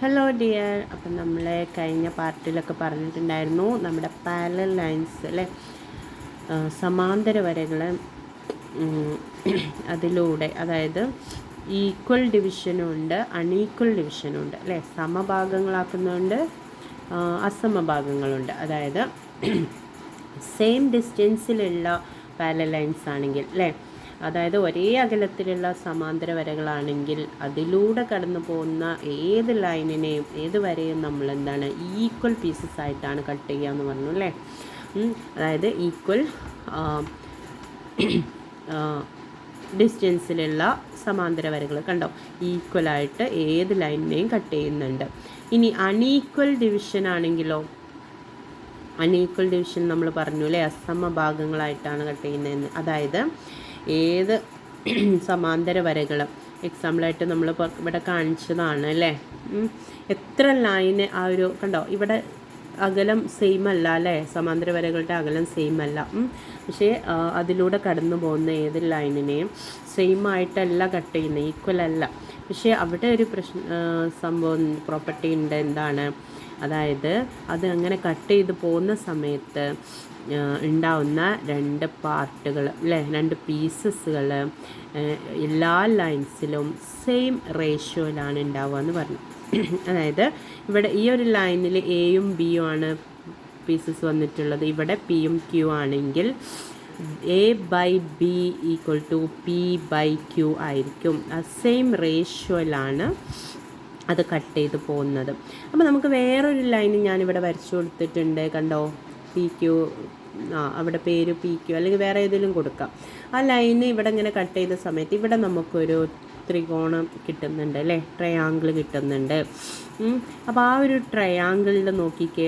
Hello dear അപ്പം നമ്മൾ കഴിഞ്ഞ പാർട്ടിലൊക്കെ പറഞ്ഞിട്ടുണ്ടായിരുന്നു നമ്മുടെ പാരലൽ ലൈൻസ് സമാന്തര വരകൾ അതിലൂടെ അതായത് ഈക്വൽ ഡിവിഷനും ഉണ്ട് അൺഈക്വൽ ഡിവിഷനും ഉണ്ട് അല്ലേ? സമഭാഗങ്ങളാക്കുന്നുണ്ട് അസമഭാഗങ്ങളുണ്ട്. അതായത് സെയിം ഡിസ്റ്റൻസിലുള്ള പാരലൽ ലൈൻസ് ആണെങ്കിൽ അല്ലേ? അതായത് ഒരേ അകലത്തിലുള്ള സമാന്തര വരകളാണെങ്കിൽ അതിലൂടെ കടന്നു പോകുന്ന ഏത് ലൈനിനെയും ഏത് വരെയും നമ്മൾ എന്താണ് ഈക്വൽ പീസസ് ആയിട്ടാണ് കട്ട് ചെയ്യുക എന്ന് പറഞ്ഞു അല്ലേ? അതായത് ഈക്വൽ ഡിസ്റ്റൻസിലുള്ള സമാന്തര വരകൾ കണ്ടോ? ഈക്വലായിട്ട് ഏത് ലൈനിനെയും കട്ട് ചെയ്യുന്നുണ്ട്. ഇനി അൺഈക്വൽ ഡിവിഷൻ ആണെങ്കിലോ? അൺഈക്വൽ ഡിവിഷൻ നമ്മൾ പറഞ്ഞു അല്ലേ? അസമ ഭാഗങ്ങളായിട്ടാണ് കട്ട് ചെയ്യുന്നതെന്ന്. അതായത് ഏത് സമാന്തര വരകൾ എക്സാമ്പിളായിട്ട് നമ്മൾ ഇവിടെ കാണിച്ചതാണ് അല്ലേ? എത്ര ലൈന് ആ ഒരു കണ്ടോ? ഇവിടെ അകലം സെയിം അല്ല അല്ലേ? സമാന്തര വരകളുടെ അകലം സെയിം അല്ല. പക്ഷേ അതിലൂടെ കടന്നു പോകുന്ന ഏത് ലൈനിനെയും സെയിം ആയിട്ടല്ല കട്ട് ചെയ്യുന്നത് ഈക്വൽ അല്ല. പക്ഷേ അവിടെ ഒരു പ്രശ്ന സംഭവം പ്രോപ്പർട്ടി ഉണ്ട്. എന്താണ്? അതായത് അത് അങ്ങനെ കട്ട് ചെയ്ത് പോകുന്ന സമയത്ത് ഉണ്ടാവുന്ന രണ്ട് പാർട്ടുകൾ അല്ലേ? രണ്ട് പീസസുകൾ എല്ലാ ലൈൻസിലും സെയിം റേഷ്യോയിലാണ് ഉണ്ടാവുക എന്ന് പറഞ്ഞു. അതായത് ഇവിടെ ഈ ഒരു ലൈനിൽ എയും ബിയും ആണ് പീസസ് വന്നിട്ടുള്ളത്. ഇവിടെ പിയും ക്യു ആണെങ്കിൽ A by B equal to P by Q ആയിരിക്കും. ആ സെയിം റേഷ്യോയിലാണ് അത് കട്ട് ചെയ്ത് പോകുന്നത്. അപ്പോൾ നമുക്ക് വേറൊരു ലൈൻ ഞാനിവിടെ വരച്ചു കൊടുത്തിട്ടുണ്ട്. കണ്ടോ? പി ക്യു ആ അവിടെ പേര് പി ക്യു അല്ലെങ്കിൽ വേറെ ഏതെങ്കിലും കൊടുക്കാം. ആ ലൈന് ഇവിടെ ഇങ്ങനെ കട്ട് ചെയ്ത സമയത്ത് ഇവിടെ നമുക്കൊരു ത്രികോണം കിട്ടുന്നുണ്ട് അല്ലേ? ട്രയാങ്കിൾ കിട്ടുന്നുണ്ട്. അപ്പോൾ ആ ഒരു ട്രയാങ്കിളിൽ നോക്കിക്കേ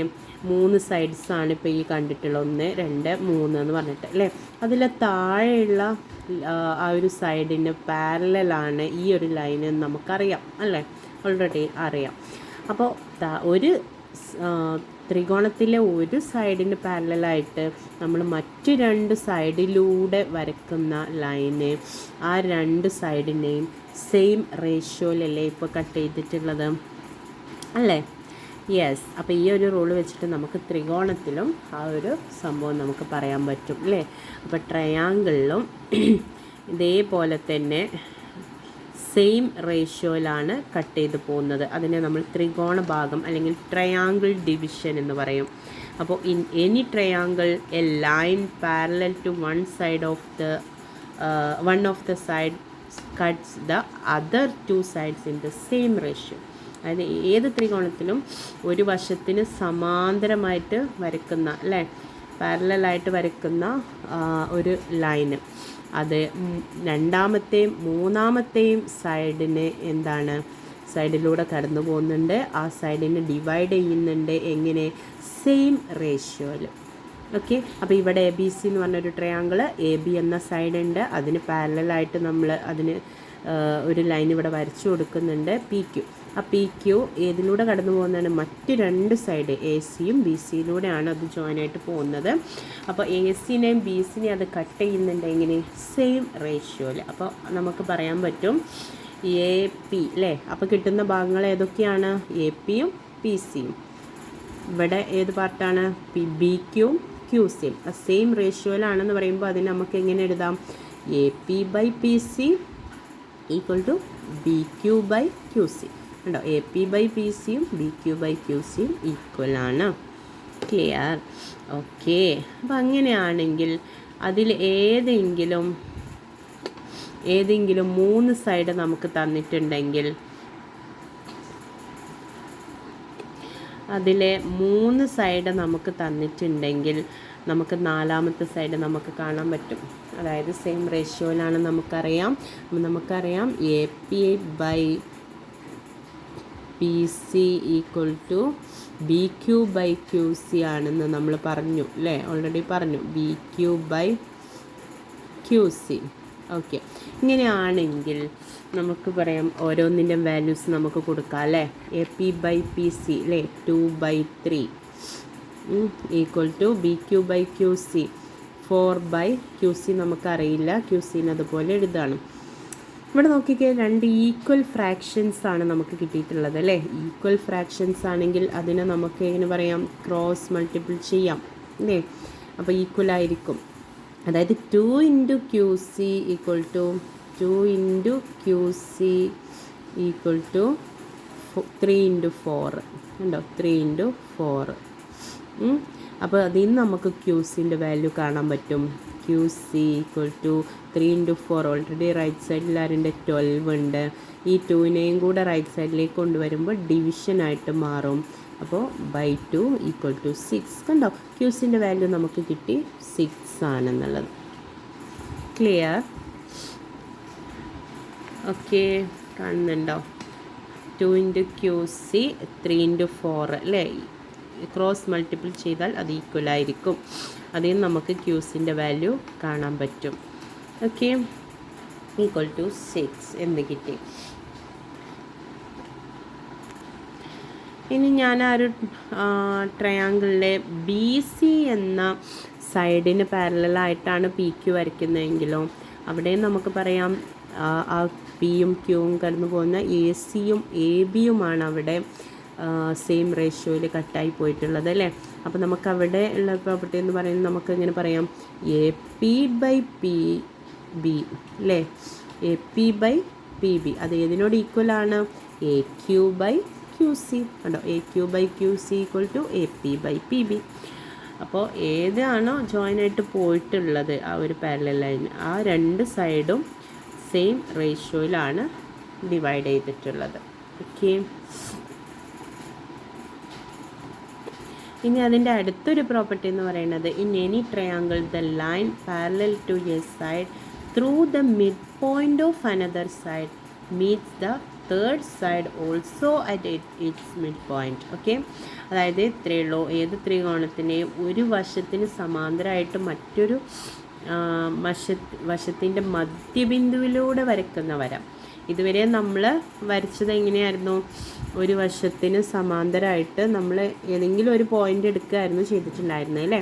മൂന്ന് സൈഡ്സാണ് ഇപ്പോൾ ഈ കണ്ടിട്ടുള്ള ഒന്ന് രണ്ട് മൂന്ന് എന്ന് പറഞ്ഞിട്ട് അല്ലേ? അതിലെ താഴെയുള്ള ആ, ഒരു സൈഡിന് പാരലാണ് ഈ ഒരു ലൈൻ എന്ന് നമുക്കറിയാം അല്ലേ? ഓൾറെഡി അറിയാം. അപ്പോൾ ഒരു ത്രികോണത്തിലെ ഒരു സൈഡിന് പാരലായിട്ട് നമ്മൾ മറ്റു രണ്ട് സൈഡിലൂടെ വരക്കുന്ന ലൈന് ആ രണ്ട് സൈഡിനെയും സെയിം റേഷ്യോയിലല്ലേ ഇപ്പോൾ കട്ട് ചെയ്തിട്ടുള്ളത്? അല്ലേ? യെസ് അപ്പോൾ ഈ ഒരു റൂൾ വെച്ചിട്ട് നമുക്ക് ത്രികോണത്തിലും ആ ഒരു സംഭവം നമുക്ക് പറയാൻ പറ്റും അല്ലേ? അപ്പോൾ ട്രയാങ്കിളിലും ഇതേപോലെ തന്നെ സെയിം റേഷ്യോയിലാണ് കട്ട് ചെയ്ത് പോകുന്നത്. അതിനെ നമ്മൾ ത്രികോണ ഭാഗം അല്ലെങ്കിൽ ട്രയാങ്കിൾ ഡിവിഷൻ എന്ന് പറയും. അപ്പോൾ in any triangle a line parallel to one side of the one of the side cuts the other two sides in the same ratio അതായത് ഏത് ത്രികോണത്തിലും ഒരു വശത്തിന് സമാന്തരമായിട്ട് വരക്കുന്ന അല്ലേ? പാരലായിട്ട് വരയ്ക്കുന്ന ഒരു ലൈന്. അത് രണ്ടാമത്തെയും മൂന്നാമത്തെയും സൈഡിന് എന്താണ്? സൈഡിലൂടെ കടന്നു പോകുന്നുണ്ട്. ആ സൈഡിനെ ഡിവൈഡ് ചെയ്യുന്നുണ്ട്. എങ്ങനെ? സെയിം റേഷ്യോയിൽ ഓക്കെ? അപ്പോൾ ഇവിടെ എ ബി സി എന്ന് പറഞ്ഞൊരു ട്രയാങ്കിൾ എ ബി എന്ന സൈഡുണ്ട്. അതിന് പാരലായിട്ട് നമ്മൾ അതിന് ഒരു ലൈൻ ഇവിടെ വരച്ചു കൊടുക്കുന്നുണ്ട്. P Q. ആ പി ക്യു ഏതിലൂടെ കടന്നു പോകുന്നതാണ്? മറ്റ് രണ്ട് സൈഡ് എ സിയും ബി സിയിലൂടെയാണ് അത് ജോയിൻ ആയിട്ട് പോകുന്നത്. അപ്പോൾ എ സിനെയും ബി സിനെയും അത് കട്ട് ചെയ്യുന്നുണ്ട് എങ്ങനെ? സെയിം റേഷ്യോയിൽ അപ്പോൾ നമുക്ക് പറയാൻ പറ്റും എ പി അല്ലേ അപ്പോൾ കിട്ടുന്ന ഭാഗങ്ങൾ ഏതൊക്കെയാണ്? എ പിയും പി സിയും. ഇവിടെ ഏത് പാർട്ടാണ്? പി ബി ക്യൂ ക്യൂ സിയും. സെയിം റേഷ്യോയിലാണെന്ന് പറയുമ്പോൾ അതിന് നമുക്ക് എങ്ങനെ എഴുതാം? A P by P C equal to B Q by Q C ഉണ്ടോ എ പി ബൈ പി സിയും ബി ക്യു ബൈ ക്യു സിയും ഈക്വൽ ആണ്. ക്ലിയർ ഓക്കെ അപ്പം അങ്ങനെയാണെങ്കിൽ അതിൽ ഏതെങ്കിലും ഏതെങ്കിലും മൂന്ന് സൈഡ് നമുക്ക് തന്നിട്ടുണ്ടെങ്കിൽ അതിലെ മൂന്ന് സൈഡ് നമുക്ക് തന്നിട്ടുണ്ടെങ്കിൽ നമുക്ക് നാലാമത്തെ സൈഡ് നമുക്ക് കാണാൻ പറ്റും. അതായത് സെയിം റേഷ്യോയിലാണ് നമുക്കറിയാം. നമുക്കറിയാം A P by P C equal to B Q by Q C ആണെന്ന് നമ്മൾ പറഞ്ഞു അല്ലേ ഓൾറെഡി പറഞ്ഞു. B Q by Q C okay ഇങ്ങനെയാണെങ്കിൽ നമുക്ക് പറയാം ഓരോന്നിന്റെ വാല്യൂസ് നമുക്ക് കൊടുക്കാം അല്ലേ A P by P C അല്ലേ two by three equal to B Q by Q C four by Q C നമുക്കറിയില്ല. ക്യു സിന് അതുപോലെ എഴുതാണ്. ഇവിടെ നോക്കിക്കേ രണ്ട് ഈക്വൽ ഫ്രാക്ഷൻസ് ആണ് നമുക്ക് കിട്ടിയിട്ടുള്ളത് അല്ലേ? ഈക്വൽ ഫ്രാക്ഷൻസ് ആണെങ്കിൽ അതിനെ നമുക്ക് എങ്ങനെ പറയാം? ക്രോസ് മൾട്ടിപ്പിൾ ചെയ്യാം അല്ലേ? അപ്പോൾ ഈക്വൽ ആയിരിക്കും. അതായത് two into Q C equal to two into Q C equal to three into four ഉണ്ടോ ത്രീ ഇന്റു ഫോർ അപ്പോൾ അതിൽ നിന്ന് നമുക്ക് ക്യൂസിന്റെ വാല്യൂ കാണാൻ പറ്റും. Q C equal to three into four already right സൈഡിൽ ആരുടെ ട്വൽവ് ഉണ്ട്. ഈ ടുവിനെയും കൂടെ റൈറ്റ് സൈഡിലേക്ക് കൊണ്ടുവരുമ്പോൾ ഡിവിഷനായിട്ട് മാറും. അപ്പോൾ by two equal to six കണ്ടോ? ക്യൂസിന്റെ വാല്യൂ നമുക്ക് കിട്ടി സിക്സ് ആണെന്നുള്ളത്. ക്ലിയർ ഓക്കെ കാണുന്നുണ്ടോ? Two into Q C three into four അല്ലേ? ക്രോസ് മൾട്ടിപ്പിൾ ചെയ്താൽ അത് ഈക്വൽ ആയിരിക്കും. അതിൽ നമുക്ക് ക്യൂസിന്റെ വാല്യൂ കാണാൻ പറ്റും. ഓക്കെ ഈക്വൽ ടു സിക്സ് എന്ന് കിട്ടി. ഇനി ഞാൻ ആ ഒരു ട്രയാങ്കിളിലെ ബി സി എന്ന സൈഡിന് പാരലായിട്ടാണ് പി ക്യു വരയ്ക്കുന്നതെങ്കിലോ അവിടെ നമുക്ക് പറയാം ആ പിയും ക്യൂവും കടന്നു പോകുന്ന എ സിയും എ ബിയുമാണ് അവിടെ. സെയിം റേഷ്യോയിൽ കട്ടായി പോയിട്ടുള്ളത് അല്ലേ? അപ്പോൾ നമുക്ക് അവിടെ ഉള്ള പ്രോപ്പർട്ടി എന്ന് പറയുന്നത് നമുക്ക് എങ്ങനെ പറയാം. A P by P B അല്ലേ? A P by P B അത് ഏതിനോട് ഈക്വൽ ആണ്? A Q by Q C കണ്ടോ? A Q by Q C equal to A P by P B അപ്പോൾ ഏതാണോ ജോയിൻ ആയിട്ട് പോയിട്ടുള്ളത് ആ ഒരു പാരലൽ ലൈൻ ആ രണ്ട് സൈഡും സെയിം റേഷ്യോയിലാണ് ഡിവൈഡ് ചെയ്തിട്ടുള്ളത്. ഓക്കെ ഇനി അതിന്റെ അടുത്തൊരു പ്രോപ്പർട്ടി എന്ന് പറയുന്നത് in any triangle the line parallel to a side through the mid point of another side meets the third side also at its mid point okay അതായത് ഇത്രയേ ഏത് ത്രികോണത്തിനെയും ഒരു വശത്തിന് സമാന്തരമായിട്ട് മറ്റൊരു വശ വശത്തിന്റെ മധ്യബിന്ദുവിലൂടെ വരയ്ക്കുന്ന വര. ഇതുവരെ നമ്മൾ വരച്ചത് എങ്ങനെയായിരുന്നു? ഒരു വശത്തിന് സമാന്തരമായിട്ട് നമ്മൾ ഏതെങ്കിലും ഒരു പോയിന്റ് എടുക്കുകയായിരുന്നു ചെയ്തിട്ടുണ്ടായിരുന്നത് അല്ലേ?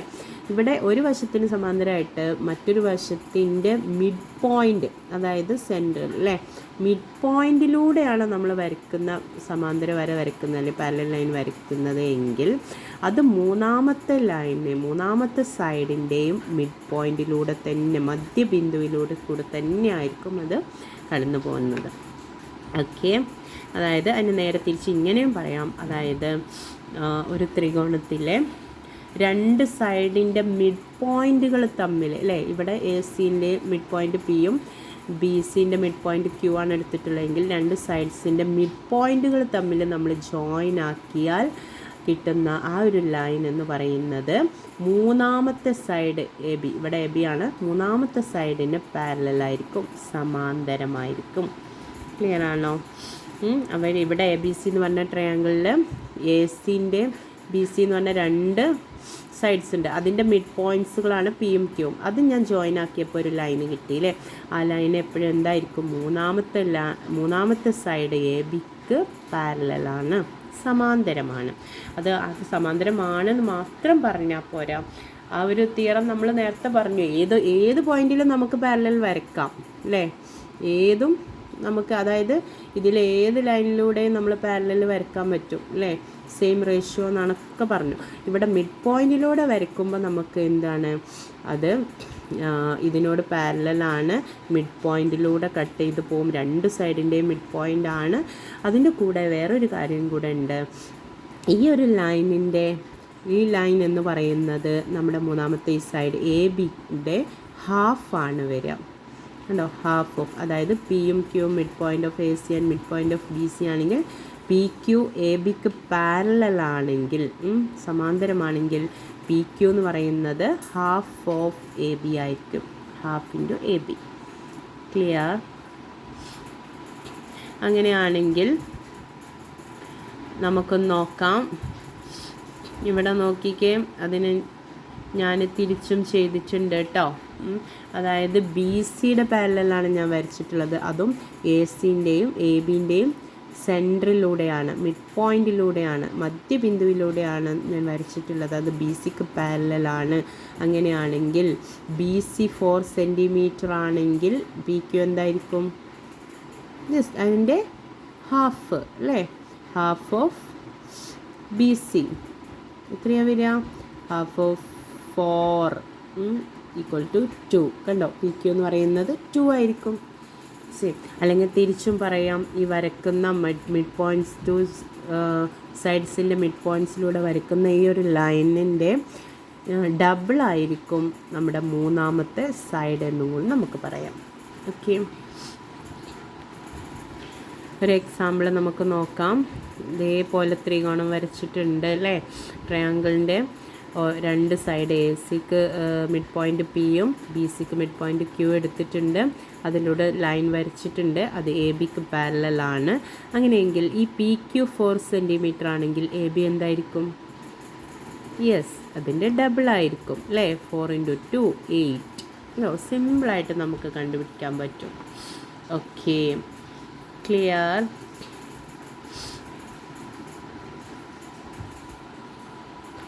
ഇവിടെ ഒരു വശത്തിന് സമാന്തരമായിട്ട് മറ്റൊരു വശത്തിന്റെ മിഡ് പോയിന്റ് അതായത് സെന്റർ അല്ലേ? മിഡ് പോയിന്റിലൂടെയാണ് നമ്മൾ വരയ്ക്കുന്ന സമാന്തര വര വരയ്ക്കുന്നത് അല്ലെങ്കിൽ പാരലൽ ലൈൻ വരയ്ക്കുന്നത് എങ്കിൽ അത് മൂന്നാമത്തെ ലൈനിനെ മൂന്നാമത്തെ സൈഡിന്റെയും മിഡ് പോയിന്റിലൂടെ തന്നെ മധ്യബിന്ദുവിലൂടെ കൂടെ തന്നെ ആയിരിക്കും അത് കടന്നു പോകുന്നത് ഓക്കെ അതായത് അതിന് നേരെ തിരിച്ച് ഇങ്ങനെയും പറയാം. അതായത് ഒരു ത്രികോണത്തിലെ രണ്ട് സൈഡിന്റെ മിഡ് പോയിന്റുകൾ തമ്മിൽ അല്ലേ? ഇവിടെ എ സിന്റെ മിഡ് പോയിന്റ് പിയും ബി സിന്റെ മിഡ് പോയിന്റ് ക്യൂ ആണ് എടുത്തിട്ടുള്ളതെങ്കിൽ രണ്ട് സൈഡ്സിന്റെ മിഡ് പോയിന്റുകൾ തമ്മിൽ നമ്മൾ ജോയിൻ ആക്കിയാൽ കിട്ടുന്ന ആ ഒരു ലൈൻ എന്ന് പറയുന്നത് മൂന്നാമത്തെ സൈഡ് എ ബി ഇവിടെ എ ബി ആണ്. മൂന്നാമത്തെ സൈഡിന് പാരലായിരിക്കും സമാന്തരമായിരിക്കും. ക്ലിയർ ആണോ? അവർ ഇവിടെ എ ബി സി എന്ന് പറഞ്ഞ ട്രയാങ്കിളിൽ എ സിന്റെ ബി സി എന്ന് പറഞ്ഞ രണ്ട് സൈഡ്സ് ഉണ്ട്. അതിന്റെ മിഡ് പോയിന്റ്സുകളാണ് പി എം ക്യൂവും അത് ഞാൻ ജോയിൻ ആക്കിയപ്പോൾ ഒരു ലൈൻ കിട്ടിയില്ലേ ആ ലൈൻ എപ്പോഴും എന്തായിരിക്കും? മൂന്നാമത്തെ ലാ മൂന്നാമത്തെ സൈഡ് എ ബിക്ക് പാരലാണ് സമാന്തരമാണ്. അത് അത് സമാന്തരമാണെന്ന് മാത്രം പറഞ്ഞാൽ പോരാ. ആ ഒരു തിയറം നമ്മൾ നേരത്തെ പറഞ്ഞു. ഏത് ഏത് പോയിന്റിലും നമുക്ക് പാരലൽ വരക്കാം അല്ലേ ഏതും നമുക്ക് അതായത് ഇതിൽ ഏത് ലൈനിലൂടെയും നമ്മൾ പാരലിൽ വരയ്ക്കാൻ പറ്റും അല്ലേ? സെയിം റേഷ്യോ എന്നാണൊക്കെ പറഞ്ഞു. ഇവിടെ മിഡ് പോയിന്റിലൂടെ വരയ്ക്കുമ്പോൾ നമുക്ക് എന്താണ്? അത് ഇതിനോട് പാരലാണ് മിഡ് പോയിന്റിലൂടെ കട്ട് ചെയ്ത് പോകും രണ്ട് സൈഡിന്റെയും മിഡ് പോയിന്റ് ആണ്. അതിന്റെ കൂടെ വേറൊരു കാര്യം കൂടെ ഉണ്ട്. ഈ ഒരു ലൈനിന്റെ ഈ ലൈൻ എന്ന് പറയുന്നത് നമ്മുടെ മൂന്നാമത്തെ സൈഡ് എ ബിയുടെ ഹാഫാണ് വരിക. കണ്ടോ ഹാഫ് ഓഫ് അതായത് പിയും ക്യൂവും mid point of A C and mid point of B C ആണെങ്കിൽ പി ക്യു എ ബിക്ക് പാരലാണെങ്കിൽ സമാന്തരമാണെങ്കിൽ പി ക്യു എന്ന് പറയുന്നത് ഹാഫ് ഓഫ് എ ബി ആയിരിക്കും. Half into A B clear അങ്ങനെയാണെങ്കിൽ നമുക്കൊന്ന് നോക്കാം. ഇവിടെ നോക്കിക്കേ അതിന് ഞാൻ തിരിച്ചും ചെയ്തിട്ടുണ്ട് കേട്ടോ അതായത് ബി സിയുടെ പാരലാണ് ഞാൻ വരച്ചിട്ടുള്ളത്. അതും എ സിന്റെയും എ ബിന്റെയും സെന്ററിലൂടെയാണ് മിഡ് പോയിന്റിലൂടെയാണ് മധ്യബിന്ദുവിലൂടെയാണ് ഞാൻ വരച്ചിട്ടുള്ളത്. അത് ബി സിക്ക് പാരലാണ് അങ്ങനെയാണെങ്കിൽ ബി സി ഫോർ സെന്റിമീറ്റർ ആണെങ്കിൽ ബി ക്യു എന്തായിരിക്കും? ജസ്റ്റ് അതിന്റെ ഹാഫ് അല്ലേ? ഹാഫ് ഓഫ് ബി സി എത്രയാണ് വരിക? Half of four equal to two കണ്ടോ? പി ക്യു എന്ന് പറയുന്നത് ടു ആയിരിക്കും. സി അല്ലെങ്കിൽ തിരിച്ചും പറയാം ഈ വരക്കുന്ന മിഡ് മിഡ് പോയിന്റ്സ് ടു സൈഡ്സിന്റെ മിഡ് പോയിന്റ്സിലൂടെ വരക്കുന്ന ഈ ഒരു ലൈനിന്റെ ഡബിൾ ആയിരിക്കും നമ്മുടെ മൂന്നാമത്തെ സൈഡ് എന്നും കൂടി നമുക്ക് പറയാം. ഓക്കെ ഒരു എക്സാമ്പിൾ നമുക്ക് നോക്കാം. ഇതേപോലെ ത്രികോണം വരച്ചിട്ടുണ്ട് അല്ലേ? ട്രയാങ്കിളിന്റെ രണ്ട് സൈഡ് എ സിക്ക് മിഡ് പോയിന്റ് പിയും ബി സിക്ക് മിഡ് പോയിന്റ് ക്യൂ എടുത്തിട്ടുണ്ട്. അതിലൂടെ ലൈൻ വരച്ചിട്ടുണ്ട്. അത് എ ബിക്ക് പാരലാണ് അങ്ങനെയെങ്കിൽ ഈ പി ക്യു ഫോർ സെന്റിമീറ്റർ ആണെങ്കിൽ എ ബി എന്തായിരിക്കും? യെസ് അതിന്റെ ഡബിൾ ആയിരിക്കും അല്ലേ? ഫോർ ഇന്റു ടു എയ്റ്റ് അല്ലോ സിമ്പിളായിട്ട് നമുക്ക് കണ്ടുപിടിക്കാൻ പറ്റും. Okay clear